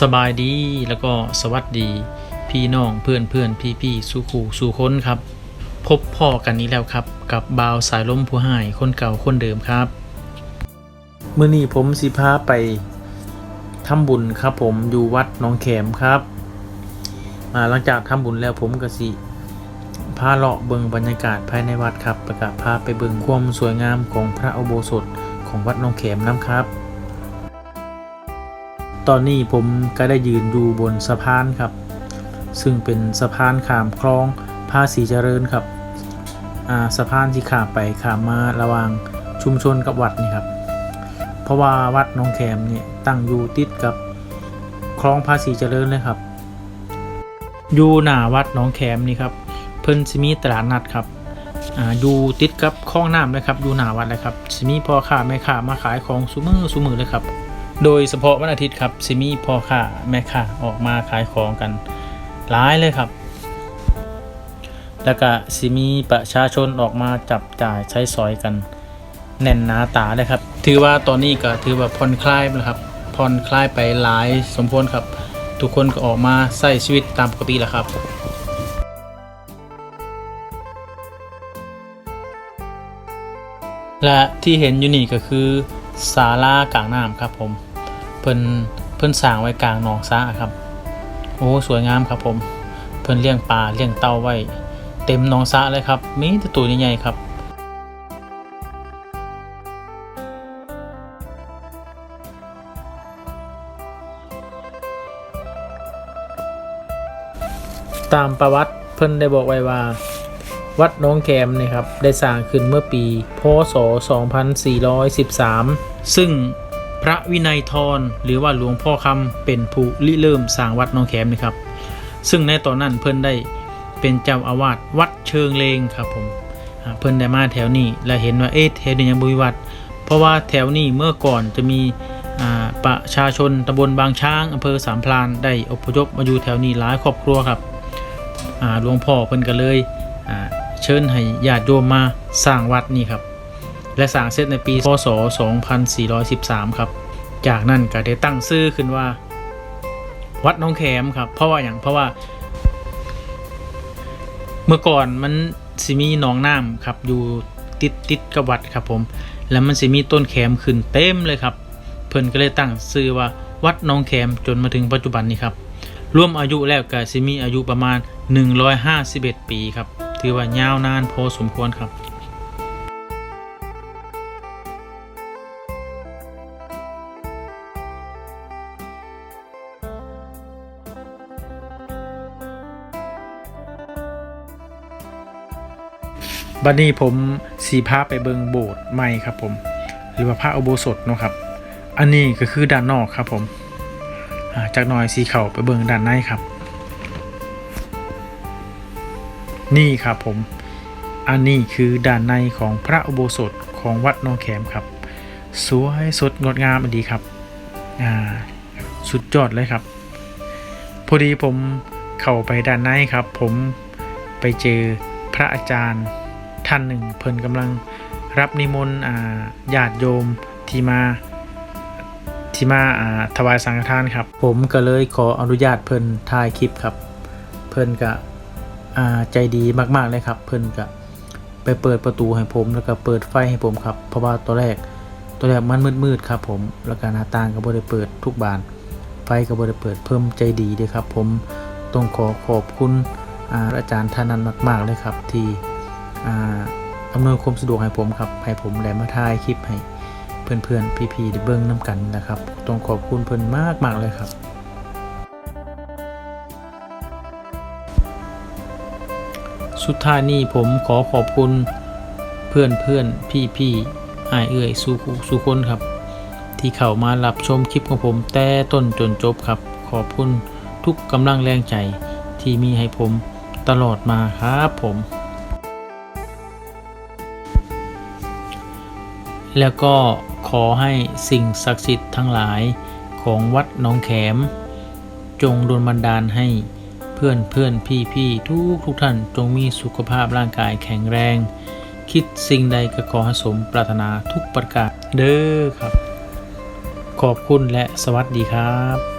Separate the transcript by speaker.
Speaker 1: สบายดีแล้วก็สวัสดีพี่น้องเพื่อนเพื่อนพี่พี่สู่ขู่สู่ค้นครับ พบพ่อกันนี้แล้วครับ กับบาวสายล้มผู้หายคนเก่าคนเดิมครับเมื่อนี้ผมสิพาไปทำบุญครับ ผมอยู่วัดน้องแขมครับอ่าหลังจากทำบุญแล้วผมก็สิพาเลาะเบิงบรรยากาศภายในวัดครับ ประกาศพาไปเบิงความสวยงามของพระอุโบสถของวัดน้องแขมน้ำครับ ตอนนี้ผมก็ได้ยืนอยู่บนสะพานครับ ซึ่งเป็นสะพานข้ามคลองภาษีเจริญครับสะพานที่ข้ามไปข้ามมาระหว่างชุมชนกับวัดนี่ครับ เพราะว่าวัดน้องแขมเนี่ยตั้งอยู่ติดกับคลองภาษีเจริญเลยครับ อยู่หน้าวัดน้องแขมนี่ครับ เพิ่นสิมีตลาดนัดครับออยู่ติดกับคลองน้ำเลยครับอยู่หน้าวัดเลยครับสิมีพ่อค้าแม่ค้ามาขายของซุมือซุมือเลยครับ โดยเฉพาะวันอาทิตย์ครับสิมีพ่อค้าแม่ค้าออกมาขายของกันหลายเลยครับ แล้วก็สิมีประชาชนออกมาจับจ่ายใช้สอยกัน แน่นหนาตาเลยครับ ถือว่าตอนนี้ก็ถือว่าผ่อนคลายแล้วครับผ่อนคลายไปหลายสมควรครับ ทุกคนก็ออกมาใช้ชีวิตตามปกติแล้วครับและที่เห็นอยู่นี่ก็คือศาลากลางน้ำครับผม พิ่นเพิ่นสร้างไว้กลางหนองซะครับ โอ้สวยงามครับผม เพิ่นเลี้ยงปลาเลี้ยงเต่าไว้ เต็มหนองซะเลยครับ มีแต่ตัวใหญ่ๆครับตามประวัติเพิ่นได้บอกไว้ว่า วัดหน้องแคมนี่ครับได้สร้างขึ้นเมื่อปี พศ 2413 ซึ่ง ระวินัยทรหรือว่าหลวงพ่อคำเป็นผู้ริเริ่มสร้างวัดน้องแคมนี่ครับ ซึ่งในตอนนั้นเพิ่นได้เป็นเจ้าอาวาสวัดเชิงเลงครับผมเพิ่นได้มาแถวนี้และเห็นว่าเอ๊ะแถวนี้ยังบุญวัด เพราะว่าแถวนี้เมื่อก่อนจะมีประชาชนตำบลบางช้างอำเภอสามพรานได้อพยพมาอยู่แถวนี้หลายครอบครัวครับหลวงพ่อเพิ่นก็เลยเชิญให้ญาติโยมมาสร้างวัดนี่ครับ และสร้างเสร็จในปีพศ 2413 ครับ จากนั้นก็ได้ตั้งชื่อขึ้นว่า วัดน้องแขมครับ เพราะว่าอย่างเพราะว่า เมื่อก่อนมันสิมีหนองน้ำครับ อยู่ติดติดกับวัดครับผม แล้วมันสิมีต้นแขมขึ้นเต็มเลยครับ เพิ่นก็เลยตั้งชื่อว่าวัดน้องแขมจนมาถึงปัจจุบันนี้ครับรวมอายุแล้วก็สิมีอายุประมาณ 151 ปีครับ ถือว่ายาวนานพอสมควรครับ บัดนี้ผมสีพาไปเบิงโบสถ์ใหม่ครับผม หรือว่าพระอุโบสถเนาะครับ อันนี้ก็คือด้านนอกครับผมจากหน้อยสีเข่าไปเบิงด้านในครับ นี่ครับผม อันนี้คือด้านในของพระอุโบสถของวัดนองแขมครับ สวยสดงดงามดีครับสุดยอดเลยครับ พอดีผมเข้าไปด้านในครับ ผมไปเจอพระอาจารย์ ท่านหนึ่ง เพิ่นกำลังรับนิมนต์อ่าญาติโยมที่มาที่มาอ่าถวายสังฆทานครับ ผมก็เลยขออนุญาตเพิ่นถ่ายคลิปครับ เพิ่นก็อ่าใจดีมากๆเลยครับ เพิ่นก็ไปเปิดประตูให้ผม แล้วก็เปิดไฟให้ผมครับ เพราะว่าตัวแรกตัวแรกมันมืดๆครับ ผมแล้วก็หน้าต่างก็บ่ได้เปิดทุกบาน ไฟก็บ่ได้เปิดเพิ่มใจดีด้วยครับ ผมต้องขอขอบคุณอาอาจารย์ท่านนั้นมาก ๆเลยครับที่ อำนวยความสะดวกให้ผมครับให้ผมได้มาถ่ายคลิปให้เพื่อนๆพี่ๆได้เบิ้งน้ำกันนะครับ ต้องขอบคุณเพื่อนมากมากๆเลยครับ สุดท้ายนี้ผมขอขอบคุณเพื่อนเพื่อนพี่พี่ๆอายเอื่อยสู่คู่สู่คนครับ ที่เข้ามารับชมคลิปของผมแต่ต้นจนจบครับ ขอบคุณทุกกำลังแรงใจที่มีให้ผมตลอดมาครับผม แล้วก็ขอให้สิ่งศักดิ์สิทธิ์ทั้งหลายของวัดหนองแขม จงดลบันดาลให้เพื่อนเพื่อนพี่พี่ทุกทุกท่านจงมีสุขภาพร่างกายแข็งแรง คิดสิ่งใดก็ขอให้สมปรารถนาทุกประการเด้อครับ ขอบคุณและสวัสดีครับ